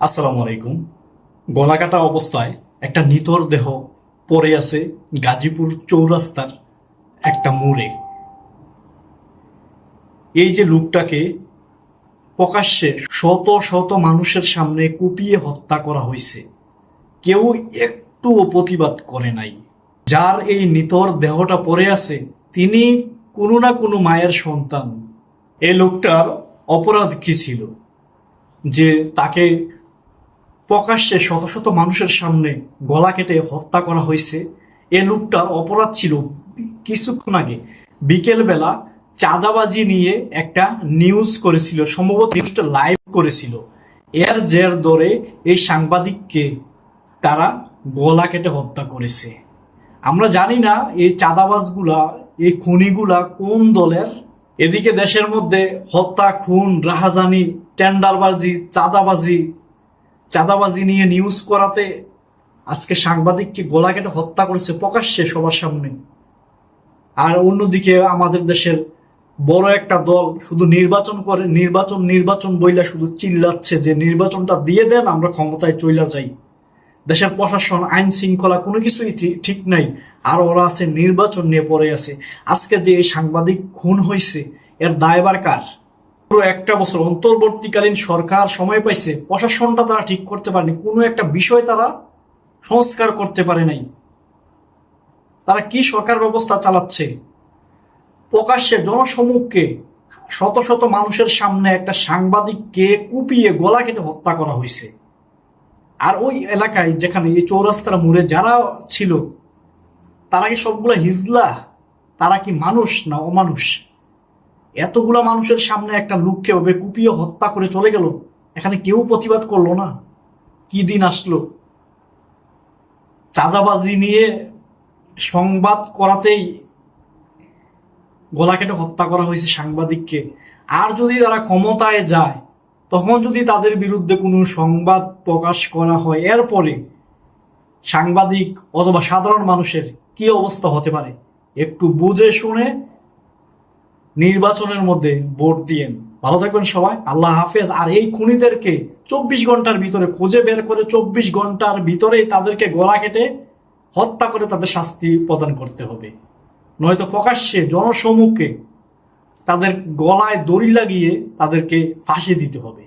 আসসালামু আলাইকুম। গলাকাটা অবস্থায় একটা নিথর দেহ পড়ে আছে গাজীপুর চৌরাস্তার একটা মোড়ে। এই যে লোকটাকে প্রকাশ্যে শত শত মানুষের সামনে কুপিয়ে হত্যা করা হয়েছে। কেউ একটুও প্রতিবাদ করে নাই। যার এই নিতর দেহটা পড়ে আছে, তিনি কোনো না কোনো মায়ের সন্তান। এই লোকটার অপরাধ কি ছিল? যে তাকে প্রকাশ্যে শত শত মানুষের সামনে গলা কেটে হত্যা করা হয়েছে। এ লোকটার অপরাধ ছিল। কিছুক্ষণ আগে বিকেলবেলা চাঁদাবাজি নিয়ে একটা নিউজ করেছিল। সম্ভবত নিউজটা লাইভ করেছিল। এর জের ধরে এই সাংবাদিককে তারা গলা কেটে হত্যা করেছে। আমরা জানি না এই চাঁদাবাজগুলা, এই খুনিগুলা কোন দলের। এদিকে দেশের মধ্যে হত্যা, খুন, রাহাজানি টেন্ডারবাজি চাঁদাবাজি চাঁদাবাজি নিয়ে নিউজ করাতে আজকে সাংবাদিককে গলা কেটে হত্যা করেছে প্রকাশ্যে সবার সামনে। আর অন্যদিকে আমাদের দেশের বড় একটা দল শুধু নির্বাচন করে, নির্বাচন নির্বাচন বইলা শুধু চিল্লাচ্ছে যে নির্বাচনটা দিয়ে দেন, আমরা ক্ষমতায় চইলা যাই। দেশের প্রশাসন, আইন শৃঙ্খলা কোনো কিছুই ঠিক নাই। আর ওরা আছে নির্বাচন নিয়ে পড়ে আছে। আজকে যে এই সাংবাদিক খুন হয়েছে এর দায়বার কার? পুরো একটা বছর অন্তর্বর্তীকালীন সরকার সময় পাইছে, প্রশাসনটা তারা ঠিক করতে পারেনি, কোনো একটা বিষয় তারা সংস্কার করতে পারে নাই। তারা কি সরকার ব্যবস্থা চালাচ্ছে? প্রকাশ্যে জনসমুখকে শত শত মানুষের সামনে একটা সাংবাদিককে কুপিয়ে গলা কেটে হত্যা করা হয়েছে। আর ওই এলাকায় যেখানে এই চৌরাস্তার মোড়ে যারা ছিল, তারা কি সবগুলো হিজলা? তারা কি মানুষ না অমানুষ? এতগুলা মানুষের সামনে একটা লোককে ভাবে কুপিয়ে হত্যা করে চলে গেল? এখানে কেউ প্রতিবাদ করল না? কি দিন আসলো? চাঁদাবাজি নিয়ে সংবাদ করাতেই গলা কেটে হত্যা করা হয়েছে সাংবাদিককে। আর যদি তারা ক্ষমতায় যায়, তখন যদি তাদের বিরুদ্ধে কোনো সংবাদ প্রকাশ করা হয়, এরপরে সাংবাদিক অথবা সাধারণ মানুষের কি অবস্থা হতে পারে? একটু বুঝে শুনে নির্বাচনের মধ্যে ভোট দিয়েন। ভালো থাকবেন সবাই। আল্লাহ হাফেজ। আর এই খুনিদেরকে চব্বিশ ঘণ্টার ভিতরে খুঁজে বের করে চব্বিশ ঘণ্টার ভিতরেই তাদেরকে গলা কেটে হত্যা করে তাদের শাস্তি প্রদান করতে হবে। নয়তো প্রকাশ্যে জনসমূহকে তাদের গলায় দড়ি লাগিয়ে তাদেরকে ফাঁসি দিতে হবে।